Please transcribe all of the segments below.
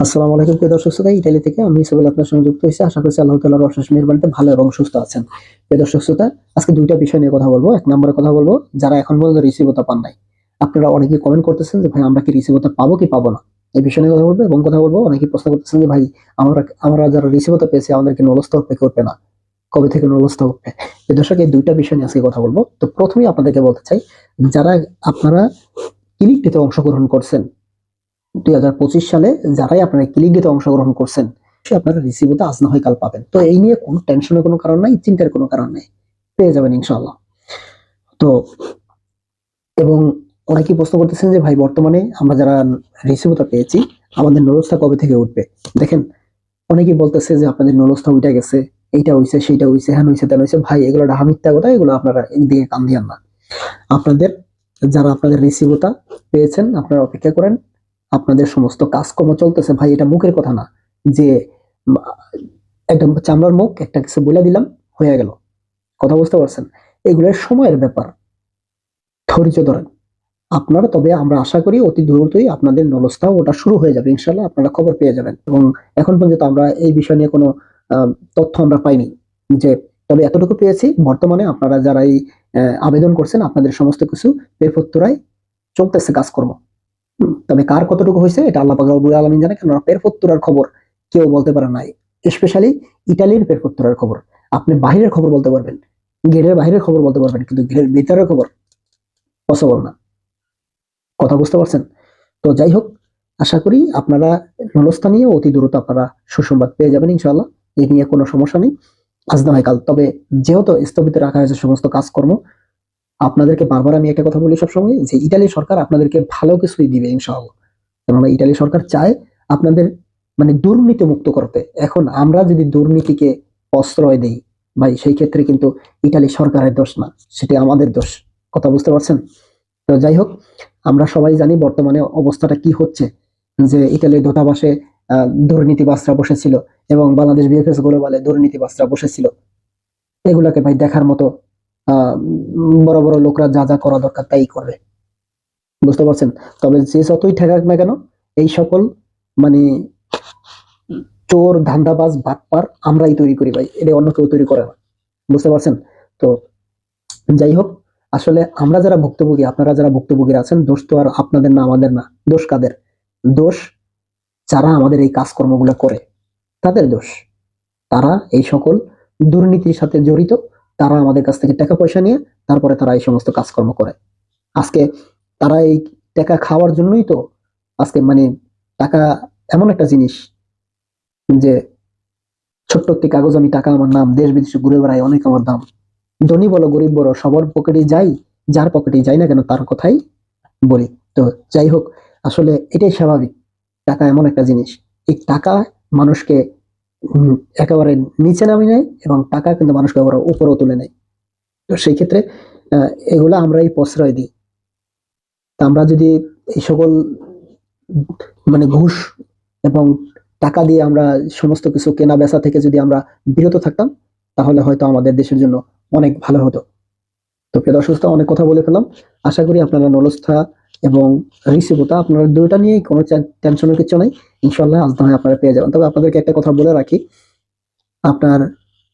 আসসালামু আলাইকুম প্রিয় দর্শক শ্রোতা ইটালি থেকে আমি ইসমাইল আপনার সঙ্গে যুক্ত হয়েছি। আশা করছি আল্লাহ তাআলার অশেষ মেহেরবানিতে ভালো এবং সুস্থ আছেন। প্রিয় দর্শক শ্রোতা, আজকে দুইটা বিষয় নিয়ে কথা বলব। এক নম্বরে কথা বলব, যারা এখন পর্যন্ত রিসিভতা পান নাই। আপনারা অনেকেই কমেন্ট করতেছেন যে, ভাই, আমরা কি রিসিভতা পাবো কি পাবো না? এই বিষয় নিয়ে কথা বলব এবং কথা বলব। অনেকেই প্রশ্ন করতেছেন যে, ভাই, আমরা আমরা যারা রিসিভতা পেয়েছি, আমাদেরকে নলস্থ উঠবে কি উঠবে না। কবে থেকে নলস্থ উঠবে প্রিয় দর্শক, এই দুইটা বিষয় নিয়ে আজকে কথা বলব। তো প্রথমেই আপনাদেরকে বলতে চাই, যারা আপনারা ক্লিকটিতে অংশগ্রহণ করছেন দুই হাজার পঁচিশ সালে যারাই আপনারা ক্লিক দিতে অংশগ্রহণ করছেন, সে আপনারা রিসিভতে আজ না হয় কাল পাবেন। তো এই নিয়ে কোনো টেনশনের কোনো কারণ নাই, চিন্তার কোনো কারণ নেই। পেয়ে যাবেন ইনশাল্লাহ তো এবং অনেকেই প্রশ্ন করতেছেন যে, ভাই, বর্তমানে আমরা যারা রিসিভতা পেয়েছি, আমাদের নরস্থা কবে থেকে উঠবে? দেখেন, অনেকেই বলতেছে যে, আপনাদের নরস্থা উঠে গেছে, এইটা হইছে, সেইটা হইছে, হ্যান হইছে তেন হইছে। ভাই, এগুলো ডাহা মিথ্যা কথা, এগুলো আপনারা একদিকে কান দিয়ান না। আপনাদের, যারা আপনাদের রিসিভতা পেয়েছেন, আপনারা অপেক্ষা করেন আপনাদের সমস্ত কাজকর্ম চলতেছে। ভাই, এটা মুখের কথা না। যে একটা চামড়ার মুখ একটা কিছু বলে দিলাম, হয়ে গেল। কথা বুঝতে পারছেন? এগুলোর সময়ের ব্যাপার। ধৈর্য ধরেন। আপনারা, তবে আমরা আশা করি অতি দ্রুতই আপনাদের নলস্থা ওটা শুরু হয়ে যাবে ইনশাল্লাহ আপনারা খবর পেয়ে যাবেন। এবং এখন পর্যন্ত আমরা এই বিষয় নিয়ে কোনো তথ্য আমরা পাইনি যে, তবে এতটুকু পেয়েছি। বর্তমানে আপনারা যারা এই আবেদন করছেন, আপনাদের সমস্ত কিছু পেরপত্তরায় চলতেছে কাজকর্ম। তবে কার কতটুকু হয়েছে, এটা আল্লাহ পাক রব্বুল আলামিন জানে, কেননা পেরপত্তরার খবর কেউ বলতে পারে না স্পেশালি ইটালির পেরপত্তরার খবর। আপনি বাহিরের খবর বলতে পারবেন, গেটের বাহিরের খবর বলতে পারবেন, কিন্তু গেটের ভিতরের খবর পসিবল না। কথা বুঝতে পারছেন? তো যাই হোক, আশা করি আপনারা নলস্থা নিয়ে অতি দ্রুত আপনারা সুসংবাদ পেয়ে যাবেন ইনশাআল্লাহ। এই নিয়ে কোনো সমস্যা নেই। আজ না হয় কাল। তবে যেহেতু স্থগিত রাখা হয়েছে সমস্ত কাজকর্ম আপনাদেরকে বারবার আমি একটা কথা বলি সবসময় যে ইতালি সরকার আপনাদেরকে ভালো কিছুই দিবে ইনশাআল্লাহ। কেননা ইতালি সরকার চায় আপনাদের মানে দুর্নীতি মুক্ত করতে। এখন আমরা যদি দুর্নীতিকে প্রশ্রয় দেই ভাই সেই ক্ষেত্রে কিন্তু ইতালি সরকারের দোষ না সেটি আমাদের দোষ। কথা বুঝতে পারছেন? তো যাই হোক আমরা সবাই জানি বর্তমানে অবস্থাটা কি হচ্ছে যে ইতালির দূতাবাসে আহ, দুর্নীতিবাজরা বসেছিল এবং বাংলাদেশ বিএফএস গ্লোবালে দুর্নীতিবাজরা বসেছিল। এগুলাকে ভাই দেখার মতো বড় বড় লোকরা যা যা করা দরকার তাই করবে। বুঝতে পারছেন? তবে যে যতই ঠেকাক না কেন, এই সকল মানে চোর, ধান্দাবাজ, বাটপার আমরাই তৈরি করি ভাই। এটা অন্য কেউ তৈরি করে না। বুঝতে পারছেন? তো যাই হোক, আসলে আমরা যারা ভুক্তভোগী, আপনারা যারা ভুক্তভোগী আছেন, দোষ তো আর আপনাদের না, আমাদের না। দোষ কাদের? দোষ যারা আমাদের এই কাজকর্মগুলো করে, তাদের দোষ। তারা এই সকল দুর্নীতির সাথে জড়িত। তারা আমাদের কাছ থেকে টাকা পয়সা নিয়ে তারপরে তারা এই সমস্ত কাজকর্ম করে। আজকে তারা এই টাকা খাওয়ার জন্যই তো আজকে মানে টাকা এমন একটা জিনিস যে ছোট্ট একটি কাগজ আমি টাকা আমার নাম দেশ বিদেশে ঘুরে বেড়াই, অনেক আমার দাম। ধনী বলো, গরিব বলো, সবার পকেটে যাই, যার পকেটে যাই না কেন তার কথাই বলি। তো যাই হোক, আসলে এটাই স্বাভাবিক। টাকা এমন একটা জিনিস। এই টাকা মানুষকে একেবারে নিচে নামিয়ে নেয় এবং টাকা কিন্তু মানুষকে আবার উপরেও তুলে নেয়। তো সেই ক্ষেত্রে এগুলো আমরাই প্রশ্রয় দিই। তা আমরা যদি এই সকল মানে ঘুষ এবং টাকা দিয়ে আমরা সমস্ত কিছু কেনা বেচা থেকে যদি আমরা বিরত থাকতাম, তাহলে হয়তো আমাদের দেশের জন্য অনেক ভালো হতো। তো প্রিয় দর্শক, অনেক কথা বলে ফেলাম আশা করি আপনারা নলস্থা এবং রিসিভতা আপনারা দুইটা নিয়ে কোনো টেনশনের কিছু নাই। ইনশাল্লাহ আজ না আপনারা পেয়ে যাবেন। তবে আপনাদেরকে একটা কথা বলে রাখি, আপনার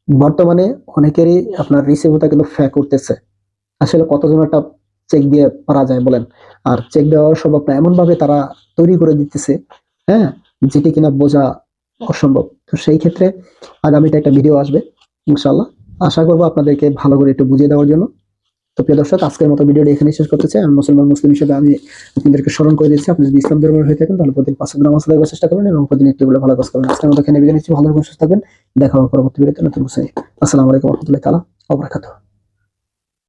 বর্তমানে অনেকেরই আপনার রিসিভতা কিন্তু ফ্যাক করতেছে আসলে কতজন একটা চেক দিয়ে পারা যায় বলেন? আর চেক দেওয়ার সম্ভব না এমন ভাবে তারা তৈরি করে দিতেছে হ্যাঁ যেটি কিনা বোঝা অসম্ভব। তো সেই ক্ষেত্রে আগামীতে একটা ভিডিও আসবে ইনশাল্লাহ আশা করব আপনাদেরকে ভালো করে একটু বুঝিয়ে দেওয়ার জন্য। তো প্রিয় দর্শক, আজকের মতো ভিডিওটি এখানে শেষ করতে চাই। আমি মুসলমান, মুসলিম হিসেবে আমি আপনাদেরকে স্মরণ করে দিচ্ছি আপনি যদি ইসলাম ধর্মের হয়ে থাকেন, তাহলে প্রতিদিন পাঁচ হাজার নামাজ আদায় করার চেষ্টা করবেন এবং প্রতিদিন একটি ভালো কাজ করবেন। আজকের মতো এখানে বিদায় নিচ্ছি। ভালো থাকবেন, সুস্থ থাকবেন। দেখা হবে পরবর্তী ভিডিওতে। নতুন বিষয়ে আসসালামু আলাইকুম রহমতুল্লাহ তালা অবরাকাতুহ